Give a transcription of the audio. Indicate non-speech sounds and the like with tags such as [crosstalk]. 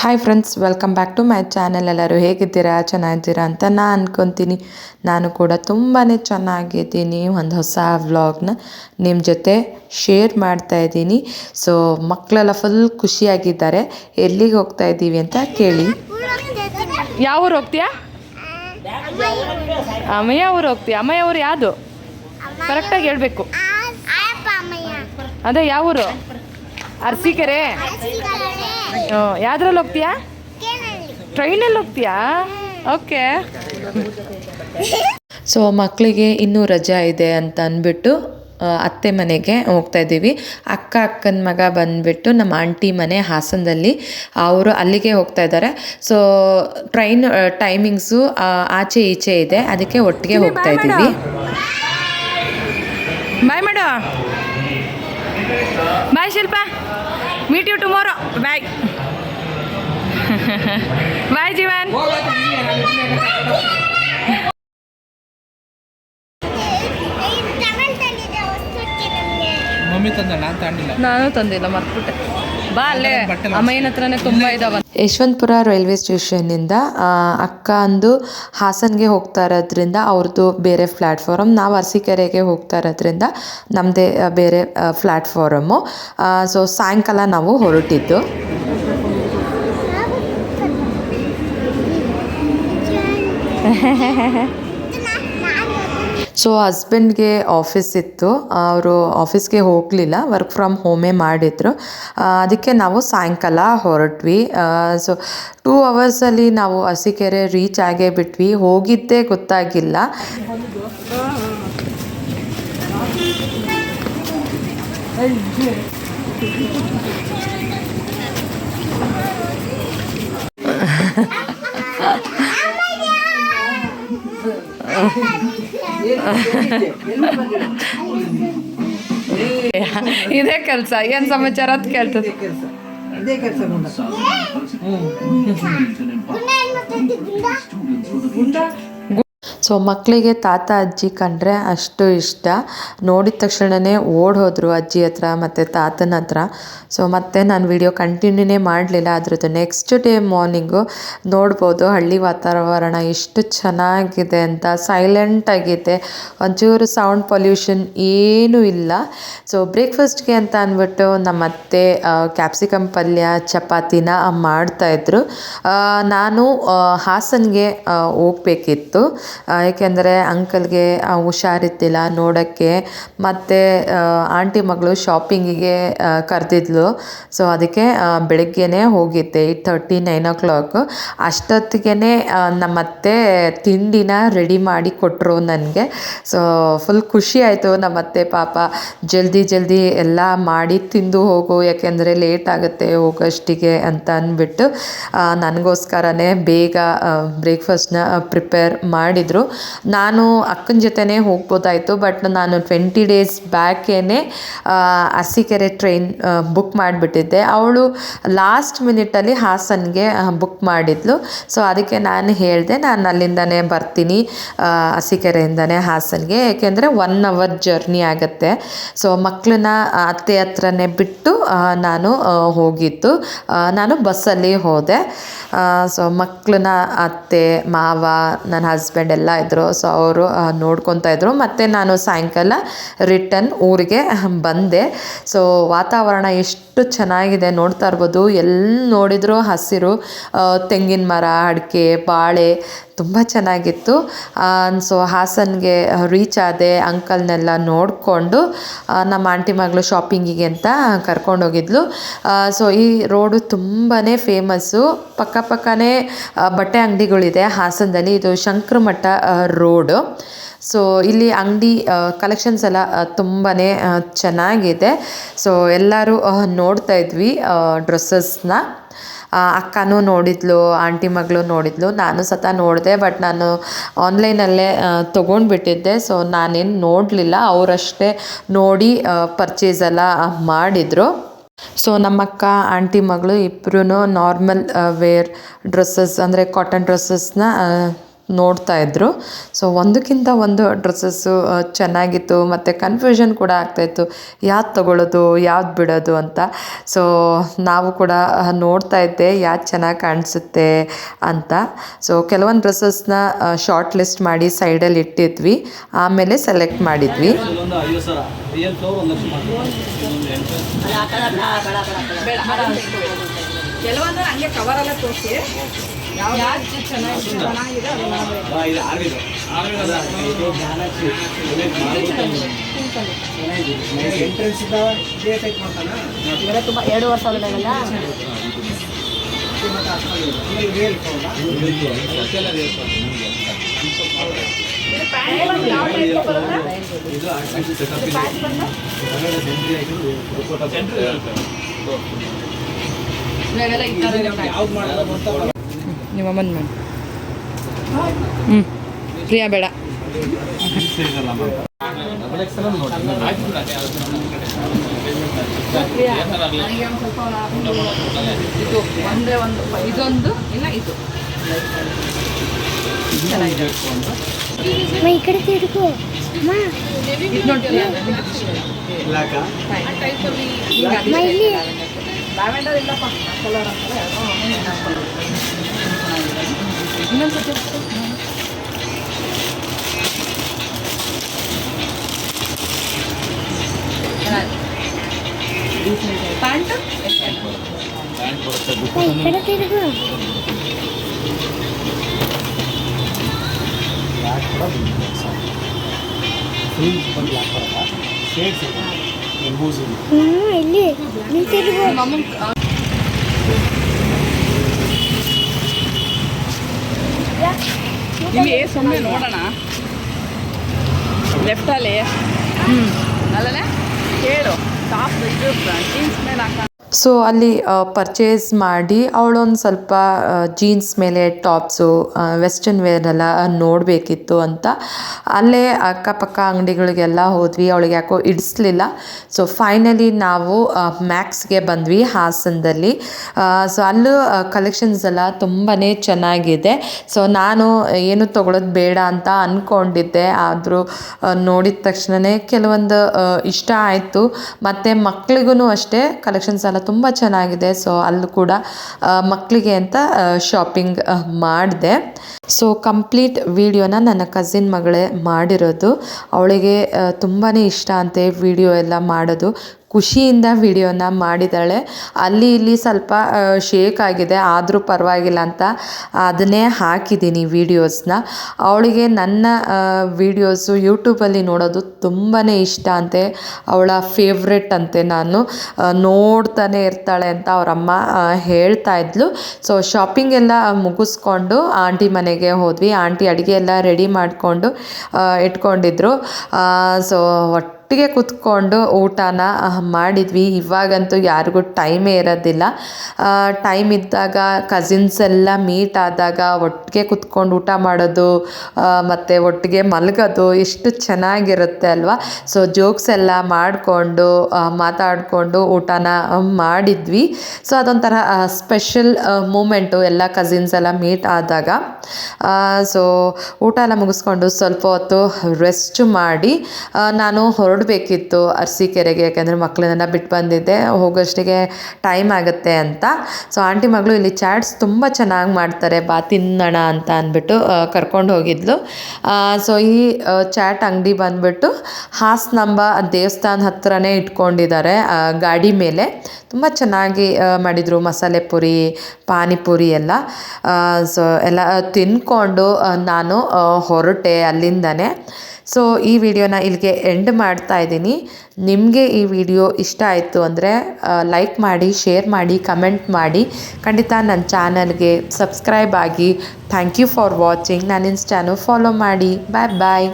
Hi friends welcome back to my channel ಎಲ್ಲರೂ ಹೇಗಿದ್ದೀರಾ? ಚೆನ್ನಾಗಿದ್ದೀರಾ ಅಂತ ನಾನು ಅಂದ್ಕೊತೀನಿ ನಾನು ಕೂಡ ತುಂಬಾ ಚೆನ್ನಾಗಿದ್ದೀನಿ. ಒಂದು ಹೊಸ ವ್ಲಾಗ್ನ ನಿಮ್ಮ ಜೊತೆ ಶೇರ್ ಮಾಡ್ತಾ ಇದ್ದೀನಿ. ಸೊ ಮಕ್ಕಳೆಲ್ಲ ಫುಲ್ ಖುಷಿಯಾಗಿದ್ದಾರೆ. ಎಲ್ಲಿಗೆ ಹೋಗ್ತಾ ಇದ್ದೀವಿ ಅಂತ ಕೇಳಿ. ಯಾವ ಊರು ಹೋಗ್ತೀಯಾ? ಅಮ್ಮಯ್ಯ ಊರು ಹೋಗ್ತೀಯ. ಅಮ್ಮಯ್ಯ ಊರು ಯಾವುದು? ಕರೆಕ್ಟಾಗಿ ಹೇಳಬೇಕು. ಅದೇ ಯಾವ ಊರು? ಅರಸೀಕೆರೆ. ಯಾವ್ದ್ರಲ್ಲಿ ಹೋಗ್ತೀಯಾ? ಟ್ರೈನಲ್ಲಿ ಹೋಗ್ತೀಯಾ? ಓಕೆ ಸೊ ಮಕ್ಕಳಿಗೆ ಇನ್ನೂ ರಜಾ ಇದೆ ಅಂತ ಅಂದ್ಬಿಟ್ಟು ಅತ್ತೆ ಮನೆಗೆ ಹೋಗ್ತಾ ಇದ್ದೀವಿ. ಅಕ್ಕ ಅಕ್ಕನ ಮಗ ಬಂದುಬಿಟ್ಟು ನಮ್ಮ ಆಂಟಿ ಮನೆ ಹಾಸನದಲ್ಲಿ. ಅವರು ಅಲ್ಲಿಗೆ ಹೋಗ್ತಾ ಇದ್ದಾರೆ. ಸೊ ಟ್ರೈನ್ ಟೈಮಿಂಗ್ಸು ಆಚೆ ಈಚೆ ಇದೆ. ಅದಕ್ಕೆ ಒಟ್ಟಿಗೆ ಹೋಗ್ತಾ ಇದ್ದೀವಿ. ಬಾಯ್ ಮಾಡು. Bye Shilpa. Meet you tomorrow bye [laughs] bye Jeevan ನಾನು ತಂದಿಲ್ಲ. ಮರ್ತ್ಬಿಟ್ಟೆ. ಬಾ ಅಲ್ಲೇ. ಅಮ್ಮಯ್ಯನ ಹತ್ರನೇ ತುಂಬ ಇದಾವ. ಯಶವಂತಪುರ ರೈಲ್ವೆ ಸ್ಟೇಷನ್ನಿಂದ ಅಕ್ಕ ಅಂದು ಹಾಸನ್ಗೆ ಹೋಗ್ತಾ ಇರೋದ್ರಿಂದ ಅವ್ರದ್ದು ಬೇರೆ ಪ್ಲ್ಯಾಟ್ಫಾರಮ್ ನಾವು ಅರಸೀಕೆರೆಗೆ ಹೋಗ್ತಾ ಇರೋದ್ರಿಂದ ನಮ್ಮದೇ ಬೇರೆ ಪ್ಲ್ಯಾಟ್ಫಾರಮ್ಮು ಸೊ ಸಾಯಂಕಾಲ ನಾವು ಹೊರಟಿದ್ದು. ಸೊ ಹಸ್ಬೆಂಡ್ಗೆ ಆಫೀಸ್ ಇತ್ತು. ಅವರು ಆಫೀಸ್ಗೆ ಹೋಗಲಿಲ್ಲ. ವರ್ಕ್ ಫ್ರಮ್ ಹೋಮೇ ಮಾಡಿದರು. ಅದಕ್ಕೆ ನಾವು ಸಾಯಂಕಾಲ ಹೊರಟ್ವಿ. ಸೊ ಟೂ ಅವರ್ಸಲ್ಲಿ ನಾವು ಹಸಿಕೆರೆ ರೀಚ್ ಆಗೇ ಬಿಟ್ವಿ. ಹೋಗಿದ್ದೇ ಗೊತ್ತಾಗಿಲ್ಲ. [laughs] [laughs] ಇದೇ ಕೆಲಸ ಏನು ಸಮಾಚಾರ ಅಂತ ಕೇಳ್ತದೆ. ಇದೇ ಕೆಲಸ ಸೊ ಮಕ್ಕಳಿಗೆ ತಾತ, ಅಜ್ಜಿ ಕಂಡ್ರೆ ಅಷ್ಟು ಇಷ್ಟ. ನೋಡಿದ ತಕ್ಷಣವೇ ಓಡ್ ಹೋದರು ಅಜ್ಜಿ ಹತ್ರ ಮತ್ತು ತಾತನ ಹತ್ರ. ಸೊ ಮತ್ತೆ ನಾನು ವಿಡಿಯೋ ಕಂಟಿನ್ಯೂನೇ ಮಾಡಲಿಲ್ಲ. ಅದ್ರದ್ದು ನೆಕ್ಸ್ಟ್ ಡೇ ಮಾರ್ನಿಂಗು ನೋಡ್ಬೋದು ಹಳ್ಳಿ ವಾತಾವರಣ ಎಷ್ಟು ಚೆನ್ನಾಗಿದೆ ಅಂತ ಸೈಲೆಂಟ್ ಆಗಿದೆ. ಒಂಚೂರು ಸೌಂಡ್ ಪೊಲ್ಯೂಷನ್ ಏನೂ ಇಲ್ಲ. ಸೊ ಬ್ರೇಕ್ಫಾಸ್ಟ್ಗೆ ಅಂತ ಅಂದ್ಬಿಟ್ಟು ನಮ್ಮ ಅತ್ತೆ ಕ್ಯಾಪ್ಸಿಕಮ್ ಪಲ್ಯ, ಚಪಾತಿನ ಮಾಡ್ತಾಯಿದ್ರು ನಾನು ಹಾಸನ್ಗೆ ಹೋಗ್ಬೇಕಿತ್ತು. ಏಕೆಂದರೆ ಅಂಕಲ್ಗೆ ಹುಷಾರಿದ್ದಿಲ್ಲ ನೋಡೋಕ್ಕೆ. ಮತ್ತು ಆಂಟಿ ಮಗಳು ಶಾಪಿಂಗಿಗೆ ಕರೆದಿದ್ಲು. ಸೊ, ಅದಕ್ಕೆ ಬೆಳಗ್ಗೆನೇ ಹೋಗಿದ್ದೆ eight thirty, nine o'clock. ಅಷ್ಟೊತ್ತಿಗೆ ನಮ್ಮತ್ತೆ ತಿಂಡಿನ ರೆಡಿ ಮಾಡಿ ಕೊಟ್ಟರು ನನಗೆ. ಸೊ, ಫುಲ್ ಖುಷಿ ಆಯಿತು ನಮ್ಮತ್ತೆ ಪಾಪ. ಜಲ್ದಿ ಜಲ್ದಿ ಎಲ್ಲ ಮಾಡಿ ತಿಂದು ಹೋಗು, ಯಾಕೆಂದರೆ ಲೇಟ್ ಆಗುತ್ತೆ ಹೋಗೋಷ್ಟಿಗೆ ಅಂತ ಅಂದ್ಬಿಟ್ಟು ನನಗೋಸ್ಕರನೇ ಬೇಗ ಬ್ರೇಕ್ಫಾಸ್ಟ್ನ ಪ್ರಿಪೇರ್ ಮಾಡಿದರು. ನಾನು ಅಕ್ಕನ ಜೊತೆನೇ ಹೋಗ್ಬೋದಾಯಿತು ಬಟ್ ನಾನು ಟ್ವೆಂಟಿ ಡೇಸ್ ಬ್ಯಾಕೇ ಅರಸೀಕೆರೆ ಟ್ರೈನ್ ಬುಕ್ ಮಾಡಿಬಿಟ್ಟಿದ್ದೆ. ಅವಳು ಲಾಸ್ಟ್ ಮಿನಿಟಲ್ಲಿ ಹಾಸನ್ಗೆ ಬುಕ್ ಮಾಡಿದ್ಲು. ಸೊ ಅದಕ್ಕೆ ನಾನು ಹೇಳಿದೆ, ನಾನು ಅಲ್ಲಿಂದನೇ ಬರ್ತೀನಿ ಅರಸೀಕೆರೆಯಿಂದನೇ ಹಾಸನ್ಗೆ. ಏಕೆಂದರೆ ಒನ್ ಅವರ್ ಜರ್ನಿ ಆಗುತ್ತೆ. ಸೊ ಮಕ್ಕಳನ್ನ ಅತ್ತೆ ಹತ್ರನೇ ಬಿಟ್ಟು ನಾನು ಹೋಗಿದ್ದು. ನಾನು ಬಸ್ಸಲ್ಲಿ ಹೋದೆ. ಸೊ ಮಕ್ಕಳನ್ನ ಅತ್ತೆ, ಮಾವ, ನನ್ನ ಹಸ್ಬೆಂಡ್ ಎಲ್ಲ ಇದ್ದರು ಸೊ ಅವರು ನೋಡ್ಕೊತಾ ಇದ್ರು. ಮತ್ತು ನಾನು ಸಾಯಂಕಾಲ ರಿಟರ್ನ್ ಊರಿಗೆ ಬಂದೆ. ಸೊ ವಾತಾವರಣ ಎಷ್ಟು ಚೆನ್ನಾಗಿದೆ ನೋಡ್ತಾ ಇರ್ಬೋದು. ಎಲ್ಲಿ ನೋಡಿದ್ರು ಹಸಿರು ತೆಂಗಿನ ಮರ ಅಡಿಕೆ ಬಾಳೆ ತುಂಬ ಚೆನ್ನಾಗಿತ್ತು. ಸೊ ಹಾಸನ್ಗೆ ರೀಚ್ ಆದೆ ಅಂಕಲ್ನೆಲ್ಲ ನೋಡಿಕೊಂಡು ನಮ್ಮ ಆಂಟಿ ಮಗಳು ಶಾಪಿಂಗಿಗೆ ಅಂತ ಕರ್ಕೊಂಡೋಗಿದ್ಲು ಸೊ ಈ ರೋಡು ತುಂಬಾ ಫೇಮಸ್ಸು ಪಕ್ಕ ಪಕ್ಕನೇ ಆ, ಬಟ್ಟೆ ಅಂಗಡಿಗಳಿದೆ ಹಾಸನದಲ್ಲಿ. ಇದು ಶಂಕರಮಠ ರೋಡು ಸೊ ಇಲ್ಲಿ ಅಂಗಡಿ ಕಲೆಕ್ಷನ್ಸ್ ಎಲ್ಲ ತುಂಬಾ ಚೆನ್ನಾಗಿದೆ. ಸೊ ಎಲ್ಲರೂ ನೋಡ್ತಾ ಇದ್ವಿ ಡ್ರೆಸ್ಸಸ್ನ ಅಕ್ಕನೂ ನೋಡಿದ್ಲು, ಆಂಟಿ ಮಗಳು ನೋಡಿದ್ಲು. ನಾನು ಸತ ನೋಡಿದೆ ಬಟ್ ನಾನು ಆನ್ಲೈನಲ್ಲೇ ತೊಗೊಂಡ್ಬಿಟ್ಟಿದ್ದೆ. ಸೊ ನಾನೇನು ನೋಡಲಿಲ್ಲ. ಅವರಷ್ಟೇ ನೋಡಿ ಪರ್ಚೇಸ್ ಎಲ್ಲ ಮಾಡಿದರು. ಸೊ ನಮ್ಮಕ್ಕ, ಆಂಟಿ ಮಗಳು ಇಬ್ಬರೂ ನಾರ್ಮಲ್ ವೇರ್ ಡ್ರೆಸ್ಸಸ್ ಅಂದರೆ ಕಾಟನ್ ಡ್ರೆಸ್ಸಸ್ನ ನೋಡ್ತಾ ಇದ್ರು. ಸೊ ಒಂದಕ್ಕಿಂತ ಒಂದು ಡ್ರೆಸ್ಸಸ್ಸು ಚೆನ್ನಾಗಿತ್ತು. ಮತ್ತು ಕನ್ಫ್ಯೂಷನ್ ಕೂಡ ಆಗ್ತಾಯಿತ್ತು ಯಾವ್ದು ತೊಗೊಳ್ಳೋದು ಯಾವ್ದು ಬಿಡೋದು ಅಂತ. ಸೊ ನಾವು ಕೂಡ ನೋಡ್ತಾ ಇದ್ದೆ ಯಾವ್ದು ಚೆನ್ನಾಗಿ ಕಾಣಿಸುತ್ತೆ ಅಂತ. ಸೊ ಕೆಲವೊಂದು ಡ್ರೆಸ್ಸಸ್ನ ಶಾರ್ಟ್ ಲಿಸ್ಟ್ ಮಾಡಿ ಸೈಡಲ್ಲಿ ಇಟ್ಟಿದ್ವಿ. ಆಮೇಲೆ ಸೆಲೆಕ್ಟ್ ಮಾಡಿದ್ವಿ. ಕೆಲವೊಂದು ಹಂಗೆ ಕವರ್ ಎಲ್ಲ ತೋರಿಸಿ. ತುಂಬ ಎರಡು ವರ್ಷ ಫ್ಲವರ್ ಇದು ನಿಮ್ಮ ಅಮ್ಮನ ಮಾಡಿ ಹ್ಞೂ ಪ್ರಿಯಾ ಬೇಡ. ಇದು ಒಂದೇ ಒಂದು ಇದೊಂದು ಇಲ್ಲ ಇದು. ಈ ಕಡೆ ತಿರುಗು. ಲ್ಯಾವೆಂಡರ್ ಇಲ್ಲಪ್ಪ ಕಲರ್ ಅಂತಲ್ಲ ಇನ್ನೊಂದು ಸತಿ ಪ್ಯಾಂಟ್ ಅಮ್ಮ ಈ ಕಡೆ ತಿರುಗು ಬ್ಲ್ಯಾಕ್ ಕೂಡ ಫುಲ್ ಬಂದು ಬ್ಲ್ಯಾಕ್ ಬರಲ್ಲ ಶೇಡ್ಸ್ ಇದೆ ಎಂಬೂಸ್ ಇದೆ ಹ್ಞೂ ಇಲ್ಲಿ ನೀ ಇಲ್ಲಿ ಸುಮ್ಮನೆ ನೋಡೋಣ ಲೆಫ್ಟಲ್ಲಿ ಹ್ಞೂ ಅಲ್ಲೇ ಕೇಳು ಟಾಪ್ ಇದು ಜೀನ್ಸ್ ಮೇಲೆ ಹಾಕ ಸೊ ಅಲ್ಲಿ ಪರ್ಚೇಸ್ ಮಾಡಿ ಅವಳೊಂದು ಸ್ವಲ್ಪ ಜೀನ್ಸ್ ಮೇಲೆ ಟಾಪ್ಸು ವೆಸ್ಟರ್ನ್ ವೇರ್ ಎಲ್ಲ ನೋಡಬೇಕಿತ್ತು ಅಂತ. ಅಲ್ಲೇ ಅಕ್ಕಪಕ್ಕ ಅಂಗಡಿಗಳಿಗೆಲ್ಲ ಹೋದ್ವಿ, ಅವಳಿಗೆ ಯಾಕೋ ಇಡಿಸ್ಲಿಲ್ಲ. ಸೊ ಫೈನಲಿ ನಾವು ಮ್ಯಾಕ್ಸ್ಗೆ ಬಂದ್ವಿ ಹಾಸನದಲ್ಲಿ. ಸೊ ಅಲ್ಲೂ ಕಲೆಕ್ಷನ್ಸ್ ಎಲ್ಲ ತುಂಬಾ ಚೆನ್ನಾಗಿದೆ. ಸೊ ನಾನು ಏನು ತೊಗೊಳೋದು ಬೇಡ ಅಂತ ಅಂದ್ಕೊಂಡಿದ್ದೆ ಆದರೂ ನೋಡಿದ ತಕ್ಷಣವೇ ಕೆಲವೊಂದು ಇಷ್ಟ ಆಯಿತು. ಮತ್ತು ಮಕ್ಳಿಗೂ ಅಷ್ಟೇ ಕಲೆಕ್ಷನ್ಸ್ ಎಲ್ಲ ತುಂಬ ಚೆನ್ನಾಗಿದೆ. ಸೊ ಅಲ್ಲೂ ಕೂಡ ಮಕ್ಕಳಿಗೆ ಅಂತ ಶಾಪಿಂಗ್ ಮಾಡಿದೆ. ಸೊ ಕಂಪ್ಲೀಟ್ ವಿಡಿಯೋನ ನನ್ನ ಕಸಿನ್ ಮಗಳೇ ಮಾಡಿರೋದು. ಅವಳಿಗೆ ತುಂಬಾ ಇಷ್ಟ ಅಂತೆ ವಿಡಿಯೋ ಎಲ್ಲ ಮಾಡೋದು. ಖುಷಿಯಿಂದ ವಿಡಿಯೋನ ಮಾಡಿದ್ದಾಳೆ. ಅಲ್ಲಿ ಇಲ್ಲಿ ಸ್ವಲ್ಪ ಶೇಕ್ ಆಗಿದೆ. ಆದರೂ ಪರವಾಗಿಲ್ಲ ಅಂತ ಅದನ್ನೇ ಹಾಕಿದ್ದೀನಿ ವೀಡಿಯೋಸ್ನ. ಅವಳಿಗೆ ನನ್ನ ವೀಡಿಯೋಸು ಯೂಟ್ಯೂಬಲ್ಲಿ ನೋಡೋದು ತುಂಬಾ ಇಷ್ಟ ಅಂತೆ. ಅವಳ ಫೇವ್ರೆಟ್ ಅಂತೆ ನಾನು. ನೋಡ್ತಾನೆ ಇರ್ತಾಳೆ ಅಂತ ಅವರಮ್ಮ ಹೇಳ್ತಾ ಇದ್ಲು. ಸೊ ಶಾಪಿಂಗ್ ಎಲ್ಲ ಮುಗಿಸ್ಕೊಂಡು ಆಂಟಿ ಮನೆಗೆ ಹೋದ್ವಿ. ಆಂಟಿ ಅಡುಗೆ ಎಲ್ಲ ರೆಡಿ ಮಾಡಿಕೊಂಡು ಇಟ್ಕೊಂಡಿದ್ರು. ಸೊ ಒಟ್ಟು ಒಟ್ಟಿಗೆ ಕೂತ್ಕೊಂಡು ಊಟನ ಮಾಡಿದ್ವಿ. ಇವಾಗಂತೂ ಯಾರಿಗೂ ಟೈಮೇ ಇರೋದಿಲ್ಲ. ಟೈಮ್ ಇದ್ದಾಗ ಕಸಿನ್ಸ್ ಎಲ್ಲ ಮೀಟ್ ಆದಾಗ ಒಟ್ಟಿಗೆ ಕೂತ್ಕೊಂಡು ಊಟ ಮಾಡೋದು ಮತ್ತು ಒಟ್ಟಿಗೆ ಮಲಗೋದು ಎಷ್ಟು ಚೆನ್ನಾಗಿರುತ್ತೆ ಅಲ್ವಾ? ಸೊ ಜೋಕ್ಸ್ ಎಲ್ಲ ಮಾಡಿಕೊಂಡು ಮಾತಾಡಿಕೊಂಡು ಊಟನ ಮಾಡಿದ್ವಿ. ಸೊ ಅದೊಂಥರ ಸ್ಪೆಷಲ್ ಮೂಮೆಂಟು ಎಲ್ಲ ಕಸಿನ್ಸ್ ಎಲ್ಲ ಮೀಟ್ ಆದಾಗ. ಸೊ ಊಟ ಎಲ್ಲ ಮುಗಿಸ್ಕೊಂಡು ಸ್ವಲ್ಪ ಹೊತ್ತು ರೆಸ್ಟ್ ಮಾಡಿ ನಾನು ನಾನು ಹೊರಡಬೇಕಿತ್ತು ಅರಸೀಕೆರೆಗೆ, ಯಾಕೆಂದರೆ ಮಕ್ಕಳನ್ನೆಲ್ಲ ಬಿಟ್ಟು ಬಂದಿದ್ದೆ. ಹೋಗೋಷ್ಟಿಗೆ ಟೈಮ್ ಆಗುತ್ತೆ ಅಂತ. ಸೊ ಆಂಟಿ ಮಗಳು ಇಲ್ಲಿ ಚಾಟ್ಸ್ ತುಂಬ ಚೆನ್ನಾಗಿ ಮಾಡ್ತಾರೆ. ಬಾ, ತಿನ್ನೋಣ ಅಂತ ಅಂದ್ಬಿಟ್ಟು ಕರ್ಕೊಂಡು ಹೋಗಿದ್ಲು. ಸೊ ಈ ಚಾಟ್ ಅಂಗಡಿ ಬಂದ್ಬಿಟ್ಟು ಹಾಸನಾಂಬ ದೇವಸ್ಥಾನ ಹತ್ರನೇ ಇಟ್ಕೊಂಡಿದ್ದಾರೆ ಗಾಡಿ ಮೇಲೆ. ತುಂಬ ಚೆನ್ನಾಗಿ ಮಾಡಿದರು. ಮಸಾಲೆ ಪುರಿ, ಪಾನಿಪುರಿ ಎಲ್ಲ. ಸೊ ಎಲ್ಲ ತಿನ್ಕೊಂಡು ನಾನು ಹೊರಟೆ ಅಲ್ಲಿಂದನೇ. ಸೊ, ಈ ವಿಡಿಯೋನ ಇಲ್ಲಿಗೆ ಎಂಡ್ ಮಾಡ್ತಾ ಇದ್ದೀನಿ. ನಿಮಗೆ ಈ ವಿಡಿಯೋ ಇಷ್ಟ ಆಯಿತು ಅಂದರೆ ಲೈಕ್ ಮಾಡಿ ಶೇರ್ ಮಾಡಿ ಕಮೆಂಟ್ ಮಾಡಿ. ಖಂಡಿತ ನನ್ನ ಚಾನಲ್ಗೆ ಸಬ್ಸ್ಕ್ರೈಬ್ ಆಗಿ. ಥ್ಯಾಂಕ್ ಯು ಫಾರ್ ವಾಚಿಂಗ್ ನನ್ನ ಇನ್ಸ್ಟಾನು ಫಾಲೋ ಮಾಡಿ. ಬಾಯ್ ಬಾಯ್